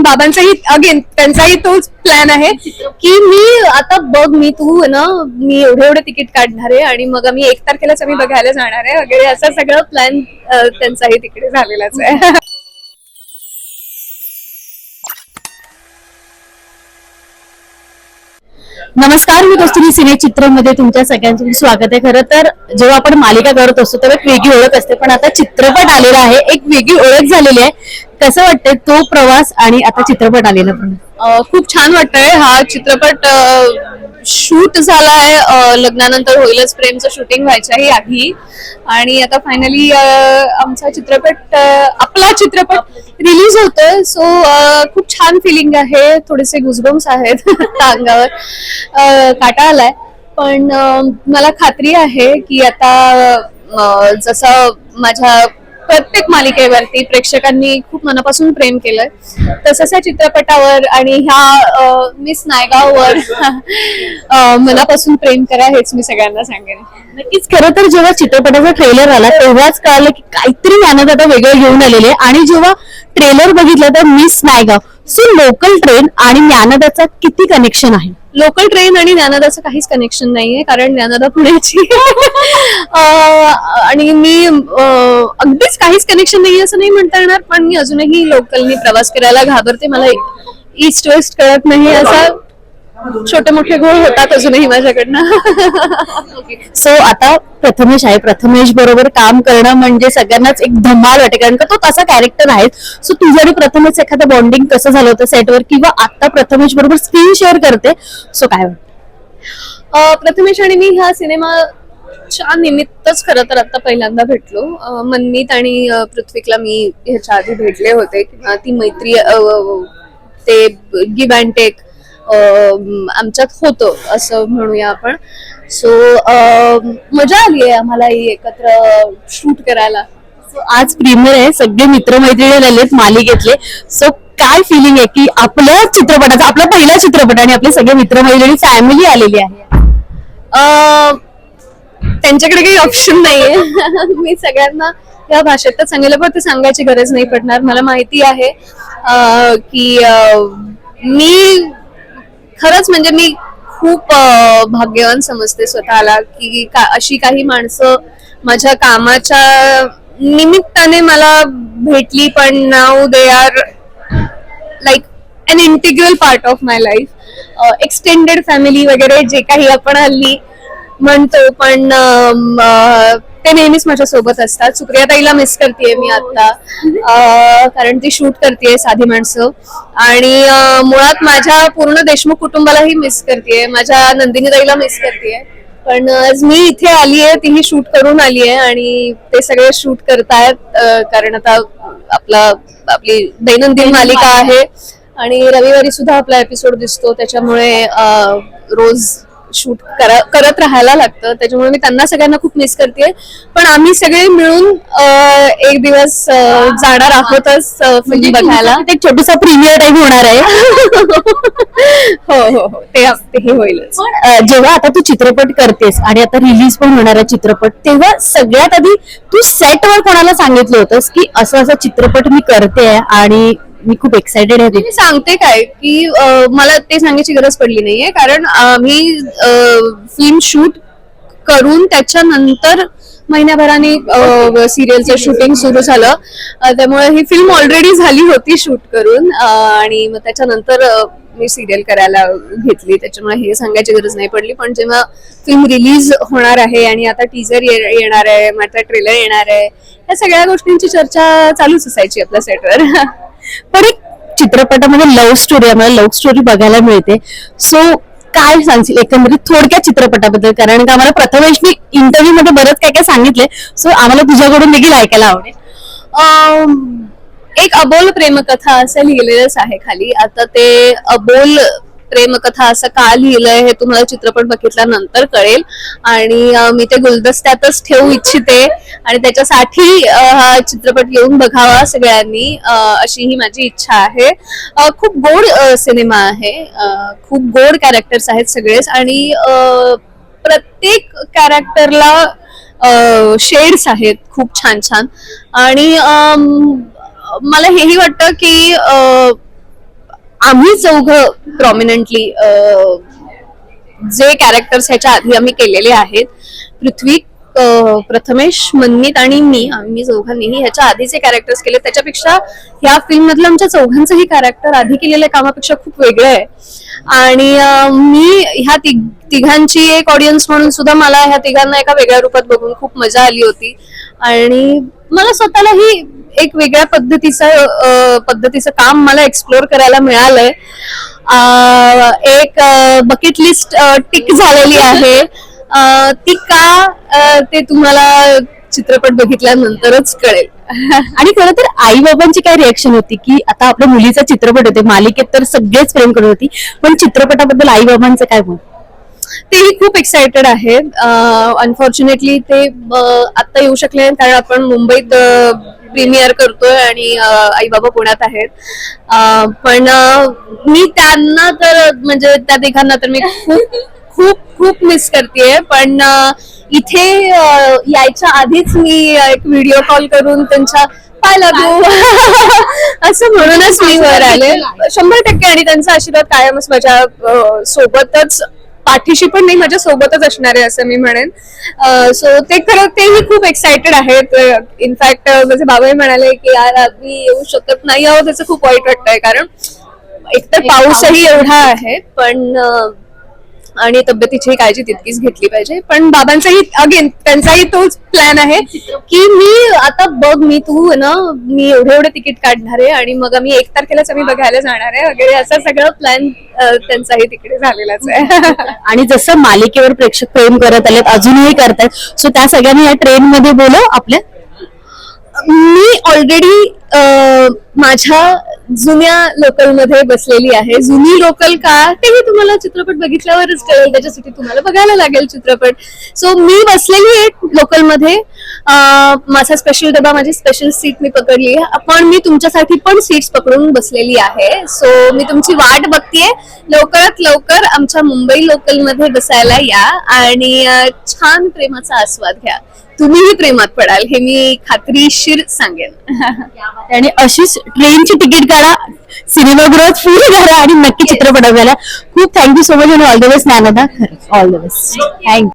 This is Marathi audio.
बाबांचाही अगेन त्यांचाही तोच प्लॅन आहे की मी आता बघ मी तू ना मी एवढे एवढे तिकीट काढणार आहे आणि मग आम्ही एक तारखेलाच आम्ही बघायला जाणार आहे. वगैरे असा सगळं प्लॅन त्यांचाही तिकडे झालेलाच आहे. नमस्कार मी कस्तुरी सिने चित्रमध्ये तुमच्या सगळ्यांचं स्वागत आहे. खरं तर जेव्हा आपण मालिका करत असतो तेव्हा एक वेगळी ओळख असते. पण आता चित्रपट आलेला आहे एक वेगळी ओळख झालेली आहे. कसं वाटतंय तो प्रवास आणि आता चित्रपट आलेला पण? खूप छान वाटतंय हा चित्रपट शूट झालाय आहे लग्नानंतर होईलच प्रेमचं शूटिंग व्हायच्याही आधी. आणि आता फायनली आमचा चित्रपट आपला चित्रपट रिलीज होतोय. सो खूप छान फिलिंग आहे. थोडेसे गुजबम्स आहेत अंगावर काटा आलाय. पण मला खात्री आहे की आता जसं माझ्या प्रत्येक मालिकेवरती प्रेक्षकांनी खूप मनापासून प्रेम केलंय. तसंच या चित्रपटावर आणि ह्या मिस नायगाववर मनापासून प्रेम करा हेच मी सगळ्यांना सांगेन. नक्कीच खरं तर जेव्हा चित्रपटाचा ट्रेलर आला तेव्हाच कळलं की काहीतरी ज्ञानात आता वेगळं घेऊन आलेले. आणि जेव्हा ट्रेलर बघितलं तर miss Naigaon. So local train आणि ज्ञानदाचा किती कनेक्शन आहे? लोकल ट्रेन आणि ज्ञानदाचं काहीच कनेक्शन नाहीये कारण ज्ञानदा पुण्याची. आणि मी अगदीच काहीच कनेक्शन नाहीये असं नाही म्हणता येणार पण मी अजूनही लोकलनी प्रवास करायला घाबरते. मला ईस्ट वेस्ट कळत नाही असा छोटे मोठे गोळ होतात अजूनही माझ्याकडनं. सो आता प्रथमेश आहे. प्रथमेश बरोबर काम करणं म्हणजे सगळ्यांनाच एक धमाल वाटते. कारण का तो तसा कॅरेक्टर आहे सो तुझं आणि प्रथमेश एखादं बॉन्डिंग कसं झालं होतं सेटवर किंवा आता प्रथमेश बरोबर स्क्रीन शेअर करते. सो काय वाटतं? प्रथमेश आणि मी ह्या सिनेमाच्या निमित्तच खरं तर आता पहिल्यांदा भेटलो. मनमीत आणि पृथ्वीकला मी ह्याच्या आधी भेटले होते. किंवा ती मैत्री ते गिव्ह अँड टेक आमच्यात होतं असं म्हणूया आपण. सो मजा आली आहे आम्हाला ही एकत्र शूट करायला. So, आज प्रीमियर आहे सगळे मित्रमैत्रिणी आलेत मालिकेतले सो काय फिलिंग आहे की आपल्या चित्रपटाचा आपला पहिला चित्रपट आणि आपले सगळे मित्रमैत्रिणी फॅमिली आलेली आहे? त्यांच्याकडे काही ऑप्शन नाहीये. मी सगळ्यांना या भाषेतच सांगितलं पण ते सांगायची गरज नाही पडणार. मला माहिती आहे की मी खरंच म्हणजे मी खूप भाग्यवान समजते स्वतःला की का अशी काही माणसं माझ्या कामाच्या निमित्ताने मला भेटली पण now they are like an integral part of my life extended family वगैरे जे काही आपण हल्ली म्हणतो पण ते नेहमीच माझ्या सोबत असतात. सुप्रियाताईला मिस करतेय मी आता. कारण ती शूट करतेय साधी माणसं. आणि मुळात माझ्या पूर्ण देशमुख कुटुंबालाही मिस करतेय. माझ्या नंदिनी ताईला मिस करतेय. पण आज मी इथे आली आहे तीही शूट करून आली आहे आणि ते सगळे शूट करतायत. कारण आता आपला आपली दैनंदिन मालिका आहे. आणि रविवारी सुद्धा आपला एपिसोड दिसतो. त्याच्यामुळे रोज शूट करत राहायला लागतं. त्याच्यामुळे मी त्यांना सगळ्यांना खूप मिस करते पण आम्ही सगळे मिळून एक दिवस जाणार आहोतच फिल्म बघायला. म्हणजे एक छोटासा प्रीमियर टाईप होणार आहे. हो हो हो. ते होईलच. पण अं, जेव्हा आता तू चित्रपट करतेस आणि आता रिलीज पण होणार आहे चित्रपट तेव्हा सगळ्यात आधी तू सेटवर कोणाला सांगितलं होतंस की असं असं चित्रपट मी करते आणि मी खूप एक्सायटेड आहे. मी सांगते काय की मला ते सांगायची गरज पडली नाहीये कारण आम्ही फिल्म शूट करून त्याच्यानंतर महिन्याभराने सिरियलचं शूटिंग सुरू झालं. त्यामुळे ही फिल्म ऑलरेडी झाली होती शूट करून आणि मग त्याच्यानंतर मी सिरियल करायला घेतली. त्याच्यामुळे हे सांगायची गरज नाही पडली. पण जेव्हा फिल्म रिलीज होणार आहे आणि आता टीजर येणार आहे माझा ट्रेलर येणार आहे या सगळ्या गोष्टींची चर्चा चालूच असायची आपल्या सेटवर पण एक चित्रपटामध्ये लव्ह स्टोरी आम्हाला लव्ह स्टोरी बघायला मिळते. सो काय सांगशील? एकंदरीत थोडक्या चित्रपटाबद्दल कारण का आम्हाला प्रथमेशनी इंटरव्ह्यू मध्ये बरंच काय काय सांगितलंय सो आम्हाला तुझ्याकडून देखील ऐकायला आवडेल. एक अबोल प्रेमकथा असं लिहिलेलंच आहे खाली. आता ते अबोल प्रेमकथा असं का लिहिलंय हे तुम्हाला चित्रपट बघितल्यानंतर कळेल. आणि मी ते गुलदस्त्यातच ठेवू इच्छिते. आणि त्याच्यासाठी हा चित्रपट येऊन बघावा सगळ्यांनी अशी ही माझी इच्छा आहे. खूप गोड सिनेमा आहे. खूप गोड कॅरेक्टर्स आहेत सगळेच आणि प्रत्येक कॅरेक्टरला शेड्स आहेत खूप छान छान. आणि मला हेही वाटतं की आम्ही चौघ प्रॉमिनंटली जे कॅरेक्टर्स ह्याच्या आधी आम्ही केलेले आहेत पृथ्वी प्रथमेश मन्नीत आणि मी आम्ही चौघांनीही ह्याच्या आधीचे कॅरेक्टर्स केले. त्याच्यापेक्षा ह्या फिल्म मधलं आमच्या चौघांचंही कॅरेक्टर आधी केलेल्या कामापेक्षा खूप वेगळं आहे. आणि मी ह्या तिघ तिघांची एक ऑडियन्स म्हणून सुद्धा मला ह्या तिघांना एका वेगळ्या रूपात बघून खूप मजा आली होती. आणि मला स्वतःलाही एक वेगळ्या पद्धतीचं पद्धतीचं काम मला एक्सप्लोर करायला मिळालंय. एक बकेट लिस्ट टिक झालेली आहे. ती का ते तुम्हाला चित्रपट बघितल्यानंतरच कळेल. आणि खरं तर आई बाबांची काय रिएक्शन होती की आता आपल्या मुलीचा चित्रपट होते मालिकेत तर सगळेच प्रेम करत होती पण चित्रपटाबद्दल आई बाबांचं काय मत? तेही खूप एक्सायटेड आहेत अनफॉर्च्युनेटली ते आता येऊ शकले नाहीत कारण आपण मुंबईत प्रीमियर करतोय आणि आई बाबा पुण्यात आहेत. पण मी त्यांना तर म्हणजे त्या तिघांना तर मी खूप खूप खूप मिस करते पण इथे यायच्या आधीच मी एक व्हिडिओ कॉल करून त्यांच्या पाय लागू. असं म्हणूनच मी वर आले. शंभर टक्के आणि त्यांचा आशीर्वाद कायमच माझ्या सोबतच पाठीशी पण नाही माझ्या सोबतच असणार आहे असं मी म्हणेन. सो ते खरं तेही खूप एक्सायटेड आहेत. इनफॅक्ट माझे बाबाही म्हणाले की यार आम्ही येऊ शकत नाही आहोत. त्याचं खूप वाईट वाटतंय. कारण एकतर पाऊसही एवढा आहे. पण आणि तब्येतीची काळजी तितकीच घेतली पाहिजे. पण बाबांचाही अगेन त्यांचाही तोच प्लॅन आहे की मी आता बघ मी तू ना मी एवढे एवढे तिकीट काढणार आहे आणि मग आम्ही एक तारखेलाच आम्ही बघायला जाणार आहे वगैरे असा सगळं प्लॅन त्यांचाही तिकडे झालेलाच आहे. आणि जसं मालिकेवर प्रेक्षक प्रेम करत आलेत अजूनही करतायत. सो त्या सगळ्यांनी या ट्रेन मध्ये बोलव आपल्या मी ऑलरेडी माझ्या जुन्या लोकलमध्ये बसलेली आहे. जुनी लोकल का तेही तुम्हाला चित्रपट बघितल्यावरच कळेल. त्याच्यासाठी तुम्हाला बघायला लागेल चित्रपट. सो मी बसलेली आहे लोकलमध्ये. माझा स्पेशल डबा माझी स्पेशल सीट मी पकडली आहे. पण मी तुमच्यासाठी पण सीट्स पकडून बसलेली आहे. सो मी तुमची वाट बघतीये. लवकरात लवकर आमच्या मुंबई लोकलमध्ये बसायला या आणि छान प्रेमाचा आस्वाद घ्या. तुम्हीही प्रेमात पडाल हे मी खात्रीशीर सांगेन. आणि अशीच ट्रेनची तिकीट काढा सिनेमागृहात फुल करा आणि नक्की चित्रपट बघायला. खूप थँक्यू सो मच आणि ऑल द बेस्ट ज्ञानदा खरंच ऑल द बेस्ट थँक्यू